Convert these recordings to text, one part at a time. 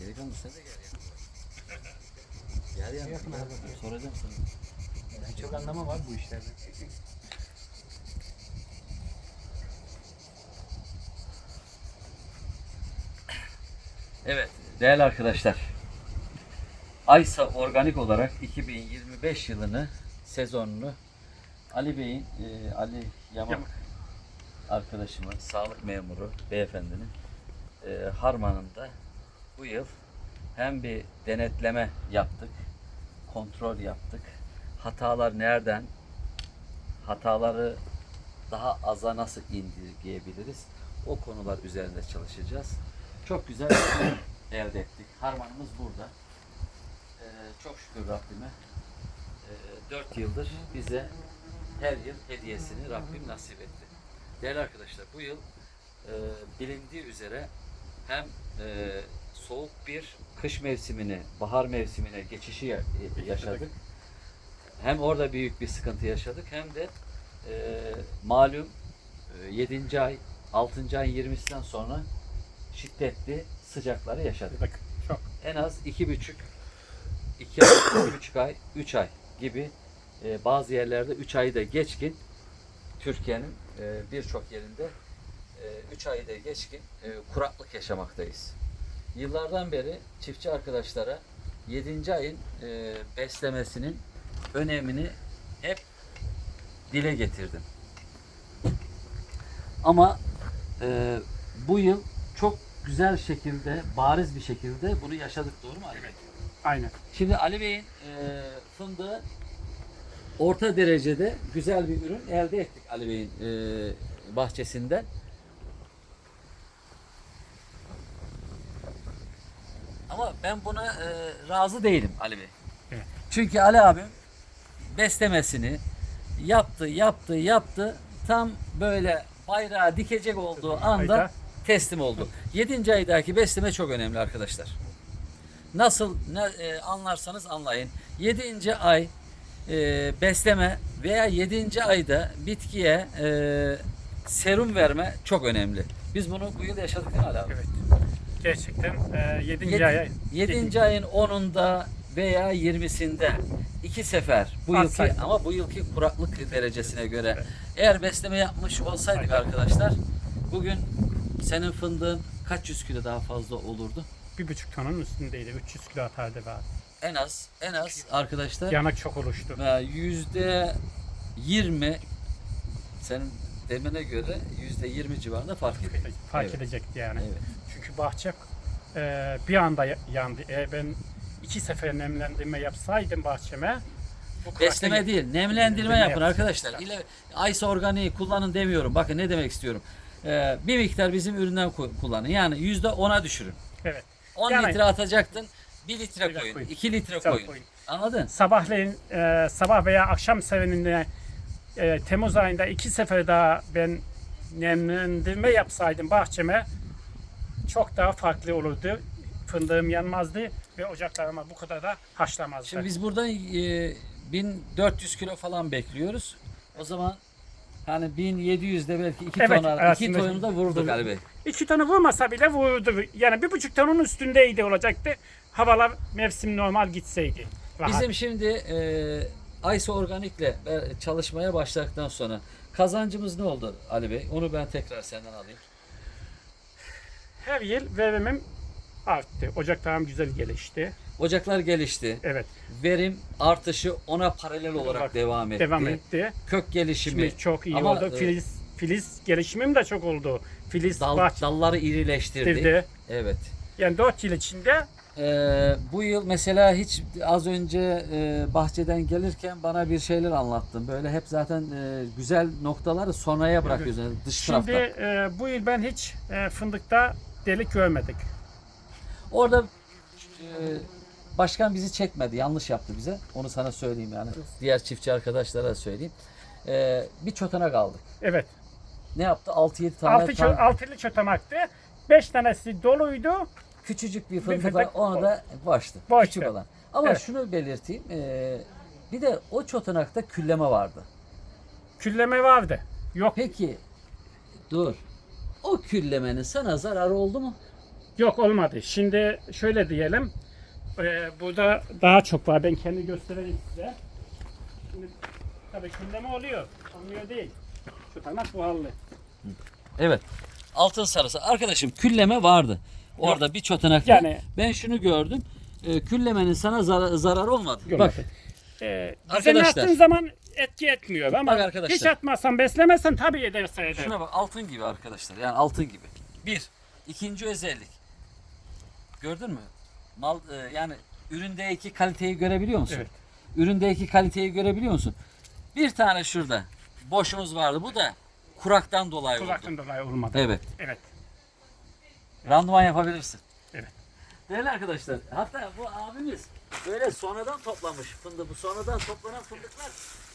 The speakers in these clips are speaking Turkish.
Delikanlı sen de gel ya. Gel ya. Yakın gel abi. bakayım, Soracağım sana. Çok anlamı var bu işlerde. Evet değerli arkadaşlar. Aysa Organik olarak 2025 yılını sezonunu Ali Bey'in e, Ali Yamak, Yamak. arkadaşımın sağlık memuru beyefendinin e, harmanında bu yıl hem bir denetleme yaptık, kontrol yaptık. Hatalar nereden, hataları daha aza nasıl indirgeyebiliriz? O konular üzerinde çalışacağız. Çok güzel bir ürün elde ettik. Harmanımız burada. Ee, çok şükür Rabbime. Ee, 4 yıldır bize her yıl hediyesini Rabbim nasip etti. Değerli arkadaşlar bu yıl e, bilindiği üzere hem e, soğuk bir kış mevsimini, bahar mevsimine geçişi ya- yaşadık. Hem orada büyük bir sıkıntı yaşadık hem de e, malum 7. ay 6. ayın 20'sinden sonra şiddetli sıcakları yaşadık. Çok. En az iki buçuk, iki ay, iki buçuk ay, üç ay gibi e, bazı yerlerde üç ayı da geçkin Türkiye'nin e, birçok yerinde e, üç ayı da geçkin e, kuraklık yaşamaktayız. Yıllardan beri çiftçi arkadaşlara 7. ayın e, beslemesinin önemini hep dile getirdim. Ama e, bu yıl çok güzel şekilde, bariz bir şekilde bunu yaşadık doğru mu Ali Bey? Aynen. Şimdi Ali Bey'in e, fındığı orta derecede güzel bir ürün elde ettik Ali Bey'in e, bahçesinden. Ama ben buna e, razı değilim Ali Bey. Evet. Çünkü Ali abim beslemesini yaptı, yaptı, yaptı. Tam böyle bayrağı dikecek olduğu anda teslim oldu. 7. aydaki besleme çok önemli arkadaşlar. Nasıl ne, e, anlarsanız anlayın. 7. ay e, besleme veya 7. ayda bitkiye e, serum verme çok önemli. Biz bunu bu yıl yaşadık değil mi Ali abi? Evet. Gerçekten e, 7. Yedi- aya. yedinci ayın 10'unda veya 20'sinde iki sefer bu yılki ama bu yılki kuraklık derecesine göre eğer besleme yapmış olsaydık Aynen. arkadaşlar bugün senin fındığın kaç yüz kilo daha fazla olurdu? Bir buçuk tonun üstündeydi. 300 kilo atardı var. En az en az arkadaşlar Yanak çok oluştu. e, yüzde 20 senin demene göre yüzde 20 civarında fark ediyor. Fark Evet. edecekti yani. Evet. Çünkü bahçe e, bir anda ya- yandı. E, ben iki sefer nemlendirme yapsaydım bahçeme bu Besleme değil, nemlendirme yapın yapacağız. arkadaşlar. İle Aysa organiği kullanın demiyorum. Bakın ne demek istiyorum. Ee, bir miktar bizim üründen ku- kullanın. Yani yüzde ona düşürün. Evet. 10 Yani- litre atacaktın, 1 litre koyun, koyun. 2 litre koyun. koyun. Anladın? Sabahleyin e, sabah veya akşam seveninde e, Temmuz ayında iki sefer daha ben nemlendirme yapsaydım bahçeme çok daha farklı olurdu. Fındığım yanmazdı ve ocaklarıma bu kadar da haşlamazdı. Şimdi biz buradan e, 1400 kilo falan bekliyoruz. O zaman hani 1700 de belki 2 Evet, tona, 2 aslında- tonunu da vurduk Ali Bey. İki tonu vurmasa bile vurdu. Yani bir buçuk tonun üstündeydi olacaktı. Havalar mevsim normal gitseydi. Rahat. Bizim şimdi e, Aysa Organik'le e, çalışmaya başladıktan sonra kazancımız ne oldu Ali Bey? Onu ben tekrar senden alayım. Her yıl verimim arttı. Ocaklarım güzel gelişti. Ocaklar gelişti. Evet. Verim artışı ona paralel olarak Bak, devam etti. Devam etti. Kök gelişimi, Şimdi çok iyi Ama, oldu. e, Filiz filiz gelişimim de çok oldu. Filiz dal, bahçe dalları irileştirdi. bitirdi. Evet. Yani 4 yıl içinde Ee, bu yıl mesela hiç az önce e, bahçeden gelirken bana bir şeyler anlattın. Böyle hep zaten e, güzel noktaları sonraya bırakıyorsun. Yani dış şimdi tarafta. e, bu yıl ben hiç e, fındıkta delik görmedik. Orada e, başkan bizi çekmedi. Yanlış yaptı bize. Onu sana söyleyeyim yani. Diğer çiftçi arkadaşlara da söyleyeyim. Ee, bir çotana kaldık. Evet. Ne yaptı? 6-7 tane 6 tam- altılı çötemaktı. 5 tanesi doluydu. küçücük bir fındık var. Onu da boştu. Boştu. Küçük olan. Ama Evet. şunu belirteyim. e, bir de o çotanakta külleme vardı. Külleme vardı. Yok Peki dur. O küllemenin sana zararı oldu mu? Yok olmadı. Şimdi şöyle diyelim. Ee, burada daha çok var. Ben kendi göstereyim size. Şimdi tabii külleme oluyor. Olmuyor değil. Şu taraf buharlı. Evet. Altın sarısı. Arkadaşım külleme vardı. Orada bir çotanakta. Yani- Ben şunu gördüm. Ee, küllemenin sana zar- zararı olmadı. Yok. Bak Ee, Arkadaşlar. arkadaşlar. attığın zaman etki etmiyor ama Bak arkadaşlar. hiç atmazsan beslemezsen tabii ederse eder. şuna bak altın gibi arkadaşlar. Yani altın gibi. Bir. ikinci özellik. Gördün mü? Mal e, yani üründeki kaliteyi görebiliyor musun? Evet. Üründeki kaliteyi görebiliyor musun? Bir tane şurada boşumuz vardı. Bu da kuraktan dolayı oldu. Kulaktan dolayı olmadı. Evet. Evet. Randıman yapabilirsin. Evet. Değerli arkadaşlar, hatta bu abimiz böyle sonradan toplamış fındığı. Bu sonradan toplanan fındıklar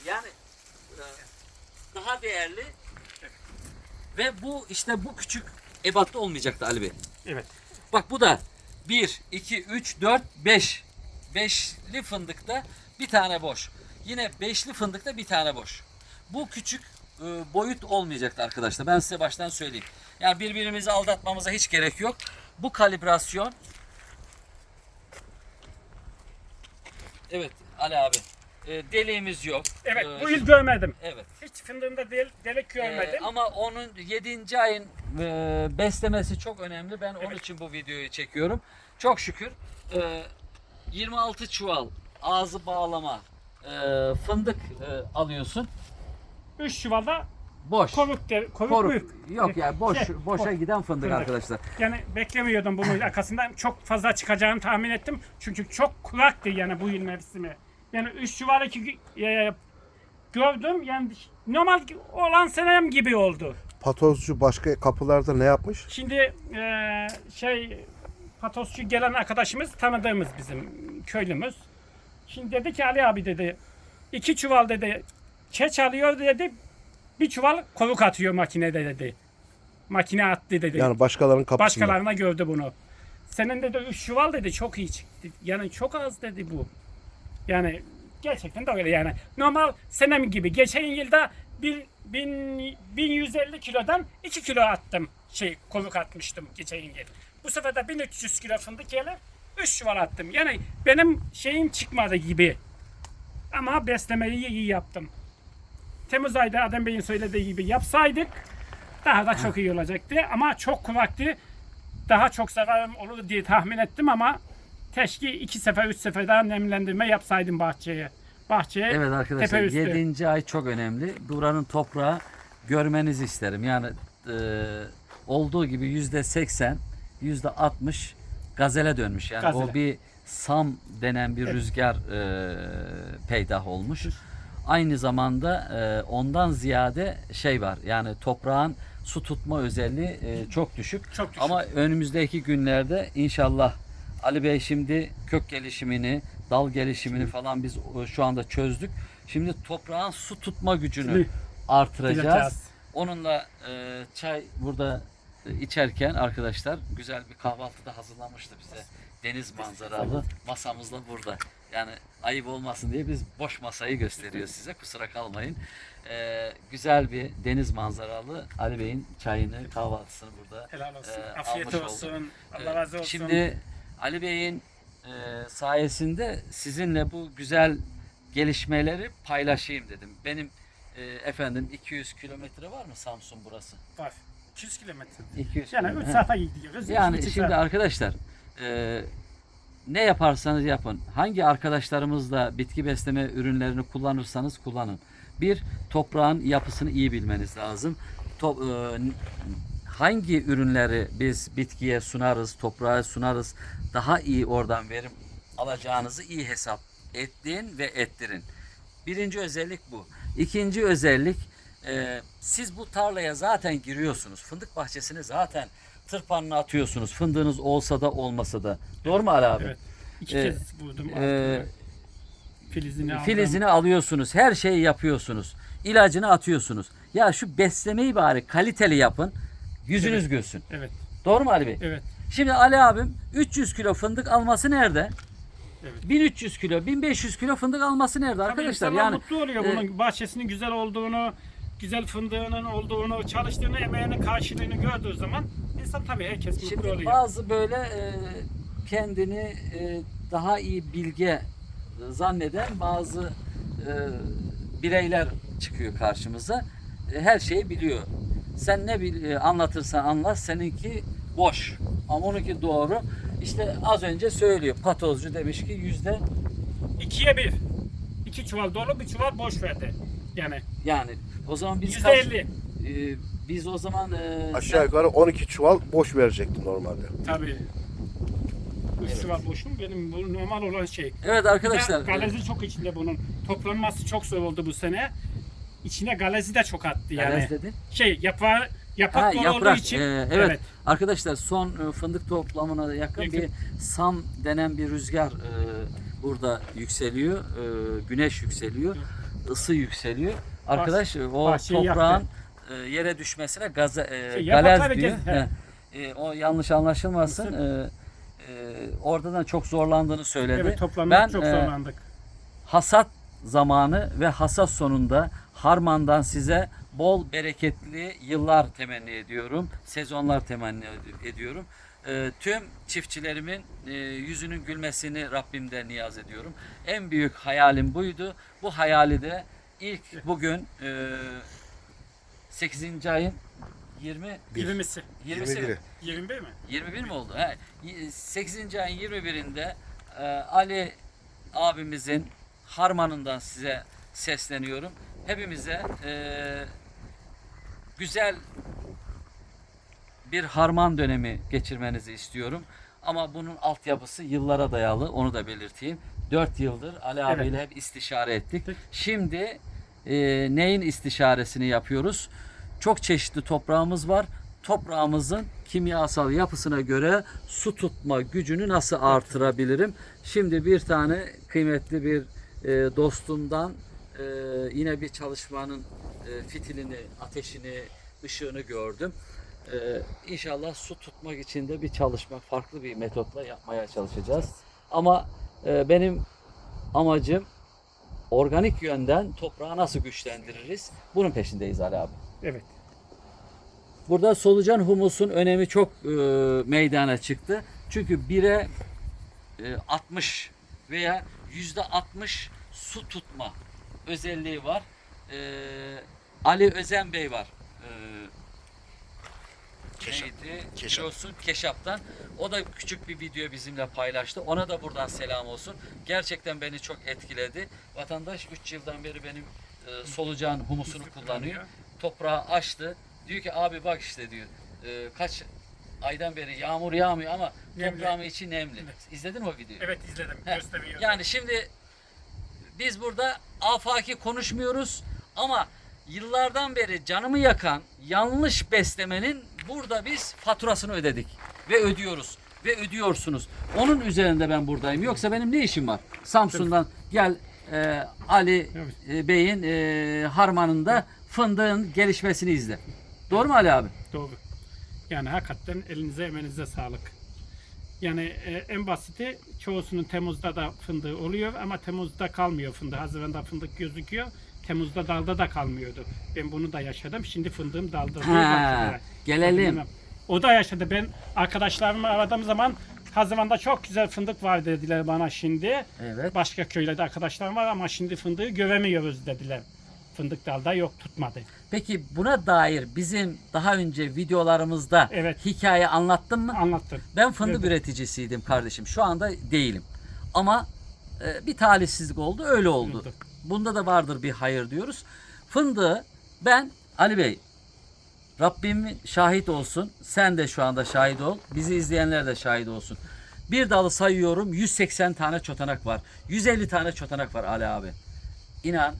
yani e, daha değerli ve bu işte bu küçük ebatta olmayacaktı Ali Bey. Evet. Bak bu da 1, 2, 3, 4, 5. Beşli fındıkta bir tane boş. Yine beşli fındıkta bir tane boş. Bu küçük e, boyut olmayacaktı arkadaşlar. Ben size baştan söyleyeyim. Yani birbirimizi aldatmamıza hiç gerek yok. Bu kalibrasyon Evet Ali abi. E, deliğimiz yok. Evet E, bu yıl görmedim. Evet. Hiç fındığımda del, delik görmedim. Ee, ama onun 7. ayın e, beslemesi çok önemli. Ben onun için bu videoyu çekiyorum. Çok şükür e, 26 çuval ağzı bağlama e, fındık e, alıyorsun. Üç çuvalda Boş. koruk, de, koruk, Koruk. büyük. Yok yani boş Şey, boşa giden fındık Fındık. arkadaşlar. Yani beklemiyordum bunun arkasından. Çok fazla çıkacağını tahmin ettim. Çünkü çok kuraktı yani bu yıl mevsimi. Yani üç çuval iki e, gördüm. Yani normal olan senem gibi oldu. Patozcu başka kapılarda ne yapmış? Şimdi e, şey patosçu gelen arkadaşımız tanıdığımız bizim köylümüz. Şimdi dedi ki Ali abi dedi iki çuval dedi çeç alıyor dedi bir çuval kovuk atıyor makinede dedi. Makine attı dedi. Yani başkalarının kapısında. Başkalarına gördü bunu. Senin dedi üç çuval dedi çok iyi çıktı. Yani çok az dedi bu. Yani gerçekten de öyle yani. Normal senem gibi. Geçen yılda bir, bin, 1150 kilodan 2 kilo attım. Şey kovuk atmıştım geçen yıl. Bu sefer de 1300 kilo fındık gelir. 3 çuval attım. Yani benim şeyim çıkmadı gibi. Ama beslemeyi iyi yaptım. Temmuz ayda Adem Bey'in söylediği gibi yapsaydık daha da çok iyi olacaktı. Ama çok kuraktı. Daha çok zararım olur diye tahmin ettim ama keşke iki sefer, üç sefer daha nemlendirme yapsaydım bahçeye. Bahçeye Evet arkadaşlar tepe üstü. 7. ay çok önemli. Buranın toprağı görmenizi isterim. Yani e, olduğu gibi yüzde 80, yüzde 60 gazele dönmüş. Yani Gazele. o bir sam denen bir rüzgar e, peydah olmuş. Aynı zamanda e, ondan ziyade şey var. Yani toprağın su tutma özelliği e, çok düşük. Çok düşük. Ama önümüzdeki günlerde inşallah Ali Bey şimdi kök gelişimini, dal gelişimini falan biz e, şu anda çözdük. Şimdi toprağın su tutma gücünü artıracağız. Onunla e, çay burada e, içerken arkadaşlar güzel bir kahvaltı da hazırlamıştı bize. Deniz manzaralı masamız da burada. Yani ayıp olmasın diye biz boş masayı gösteriyor size. Kusura kalmayın. E, güzel bir deniz manzaralı Ali Bey'in çayını, kahvaltısını burada Helal olsun. e, Afiyet almış olsun. olduk. Allah E, razı olsun. Şimdi Ali Bey'in e, sayesinde sizinle bu güzel gelişmeleri paylaşayım dedim. Benim e, efendim 200 kilometre var mı Samsun burası? var. 200 kilometre. 200 Yani 3 kilometre. saate gidiyoruz. Yani şimdi saat. arkadaşlar e, ne yaparsanız yapın. Hangi arkadaşlarımızla bitki besleme ürünlerini kullanırsanız kullanın. Bir, toprağın yapısını iyi bilmeniz lazım. To- e, hangi ürünleri biz bitkiye sunarız, toprağa sunarız, daha iyi oradan verim alacağınızı iyi hesap ettin ve ettirin. Birinci özellik bu. İkinci özellik e, siz bu tarlaya zaten giriyorsunuz. Fındık bahçesine zaten tırpanını atıyorsunuz. Fındığınız olsa da olmasa da. Doğru mu Ali abi? Evet. İki E, kez vurdum. e, altına. filizini aldım. Filizini alıyorsunuz. Her şeyi yapıyorsunuz. İlacını atıyorsunuz. Ya şu beslemeyi bari kaliteli yapın. Yüzünüz gülsün. Evet. Doğru mu Ali Bey? Evet. Şimdi Ali abim 300 kilo fındık alması nerede? Evet. 1300 kilo, 1500 kilo fındık alması nerede Tabii arkadaşlar? Yani mutlu oluyor e, bunun bahçesinin güzel olduğunu, güzel fındığının olduğunu, çalıştığını, emeğinin karşılığını gördüğü zaman yaparsan tabii herkes mutlu Şimdi oluyor. bazı böyle e, kendini e, daha iyi bilge zanneden bazı e, bireyler çıkıyor karşımıza. E, her şeyi biliyor. Sen ne bil, e, anlatırsan anlat seninki boş. Ama onunki doğru. İşte az önce söylüyor. Patozcu demiş ki yüzde İkiye bir. İki çuval dolu bir çuval boş verdi. Yani yani o zaman biz yüzde elli. e, biz o zaman e, Aşağı yukarı 12 çuval boş verecekti normalde. Tabii. Üç Evet. çuval boş mu? Benim bu normal olan şey. Evet arkadaşlar. Bir de Galezi çok içinde bunun. Toplanması çok zor oldu bu sene. İçine galezi de çok attı yani. Galez dedin. Şey yaprağı, yaprak Ha, dolu yaprak. olduğu için. Ee, evet. Arkadaşlar son e, fındık toplamına yakın Yakın. bir sam denen bir rüzgar e, burada yükseliyor. E, güneş yükseliyor. ısı yükseliyor. Arkadaş e, o toprağın e, yere düşmesine gaza, e, Şey, galez diyor. he. E, o yanlış anlaşılmasın. E, e, oradan çok zorlandığını söyledi. Evet Ben, çok e, zorlandık. hasat zamanı ve hasat sonunda Harman'dan size bol bereketli yıllar temenni ediyorum. Sezonlar temenni ed- ediyorum. Ee, tüm çiftçilerimin e, yüzünün gülmesini Rabbimden niyaz ediyorum. En büyük hayalim buydu. Bu hayali de ilk bugün e, 8. ayın 20 Bir. 20'si. 20'si mi? 21'i. 21 mi? 21 mi oldu? He. 8. ayın 21'inde e, Ali abimizin harmanından size sesleniyorum. Hepimize e, güzel bir harman dönemi geçirmenizi istiyorum. Ama bunun altyapısı yıllara dayalı onu da belirteyim. 4 yıldır Ali abiyle hep istişare ettik. Ettik. Şimdi e, neyin istişaresini yapıyoruz? Çok çeşitli toprağımız var. Toprağımızın kimyasal yapısına göre su tutma gücünü nasıl artırabilirim? Şimdi bir tane kıymetli bir e, dostumdan e, yine bir çalışmanın e, fitilini, ateşini, ışığını gördüm. E, inşallah su tutmak için de bir çalışma, farklı bir metotla yapmaya çalışacağız. Ama e, benim amacım organik yönden toprağı nasıl güçlendiririz? Bunun peşindeyiz Ali abi. Evet. Burada solucan humusun önemi çok e, meydana çıktı. Çünkü 1'e e, 60 veya yüzde 60 su tutma özelliği var. E, Ali Özen Bey var. E, Keşap. Neydi? Keşap. Biliyorsun Keşap'tan. O da küçük bir video bizimle paylaştı. Ona da buradan selam olsun. Gerçekten beni çok etkiledi. Vatandaş 3 yıldan beri benim e, solucan humusunu kullanıyor. Toprağı açtı. Diyor ki abi bak işte diyor. e, kaç aydan beri yağmur yağmıyor ama Nemli. içi nemli. Evet. İzledin mi o videoyu? Evet izledim. Heh, Gösteriyor. Yani şimdi biz burada afaki konuşmuyoruz ama yıllardan beri canımı yakan yanlış beslemenin burada biz faturasını ödedik ve ödüyoruz ve ödüyorsunuz. Onun üzerinde ben buradayım. Yoksa benim ne işim var? Samsun'dan gel e, Ali e, Bey'in e, harmanında fındığın gelişmesini izle. Doğru mu Ali abi? Doğru. Yani hakikaten elinize emeğinize sağlık. Yani e, en basiti çoğusunun Temmuz'da da fındığı oluyor ama Temmuz'da kalmıyor fındığı. Haziran'da fındık gözüküyor. Temmuz'da dalda da kalmıyordu. Ben bunu da yaşadım. Şimdi fındığım dalda. Ha, gelelim. O da yaşadı. Ben arkadaşlarımı aradığım zaman Haziran'da çok güzel fındık var dediler bana şimdi. Evet. Başka köylerde arkadaşlarım var ama şimdi fındığı göremiyoruz dediler. Fındık dalda yok tutmadı. Peki buna dair bizim daha önce videolarımızda Evet. hikaye anlattın mı? Anlattım. Ben fındık Evet. üreticisiydim kardeşim. Şu anda değilim. Ama e, bir talihsizlik oldu, öyle oldu. Oldu. Bunda da vardır bir hayır diyoruz. Fındığı ben Ali Bey Rabbim şahit olsun. Sen de şu anda şahit ol. Bizi izleyenler de şahit olsun. Bir dalı sayıyorum 180 tane çotanak var. 150 tane çotanak var Ali abi. İnan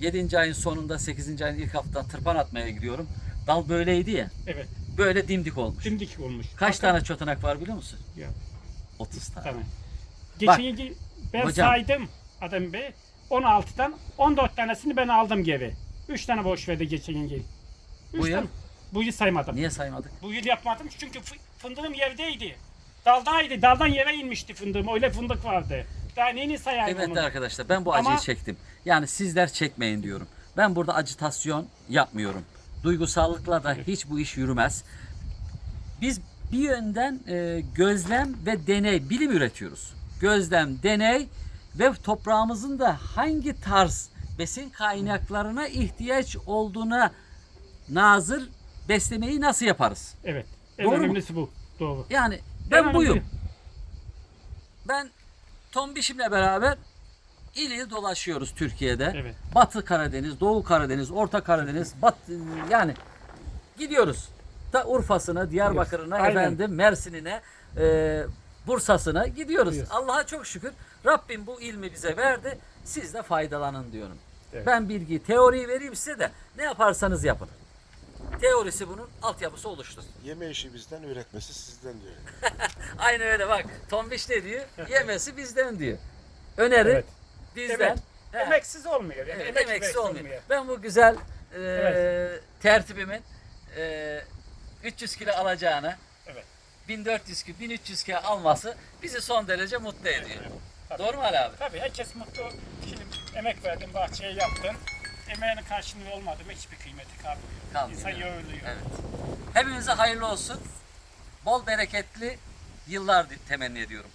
7. ayın sonunda 8. ayın ilk hafta tırpan atmaya gidiyorum. Dal böyleydi ya. Evet. Böyle dimdik olmuş. Dimdik olmuş. Kaç Bakın- tane çotanak var biliyor musun? Ya, 30 tane. Tamam. Geçen yıl ben hocam. saydım Adem Bey. 16'dan 14 tanesini ben aldım geri. 3 tane boş verdi geçen yıl. Bu yıl? tane. Bu yıl saymadım. Niye saymadık? Bu yıl yapmadım çünkü fı- fındığım yerdeydi. Daldaydı. Daldan yere inmişti fındığım. Öyle fındık vardı. Daha neyini sayayım Kıymetli onu? arkadaşlar ben bu acıyı Ama- çektim. Yani sizler çekmeyin diyorum. Ben burada acitasyon yapmıyorum. Duygusallıkla da hiç bu iş yürümez. biz bir yönden e, gözlem ve deney, bilim üretiyoruz. Gözlem, deney ve toprağımızın da hangi tarz besin kaynaklarına ihtiyaç olduğuna nazır beslemeyi nasıl yaparız? Evet. En Doğru mu? önemlisi bu. Doğru. Yani En ben önemli- buyum. Ben Tombiş'imle beraber il il dolaşıyoruz Türkiye'de. Evet. Batı Karadeniz, Doğu Karadeniz, Orta Karadeniz, Bat yani gidiyoruz. Da Urfa'sına, Diyarbakır'ına, Aynen. efendim Mersin'ine, e, Bursa'sına gidiyoruz. Gidiyoruz. Allah'a çok şükür Rabbim bu ilmi bize verdi. Siz de faydalanın diyorum. Evet. Ben bilgi, teoriyi vereyim size de ne yaparsanız yapın. Teorisi bunun altyapısı oluştu. Yeme işi bizden, üretmesi sizden diyor. Aynı öyle bak. Tombiş ne diyor? Yemesi bizden diyor. Öneri Evet. bizden. Evet. He. Emeksiz olmuyor. Yani Evet, emek emeksiz emeksiz olmuyor. Ben bu güzel e, Evet. tertibimin e, 300 kilo alacağını Evet. 1400 kilo, 1300 kilo alması bizi son derece mutlu ediyor. Tabii. Doğru mu Ali abi? Tabii herkes mutlu. Şimdi emek verdin, bahçeyi yaptın. Emeğinin karşılığı olmadı mı hiçbir kıymeti kalmıyor. Kalmıyor, İnsan yoruluyor. Evet. Hepinize hayırlı olsun. Bol bereketli yıllar temenni ediyorum.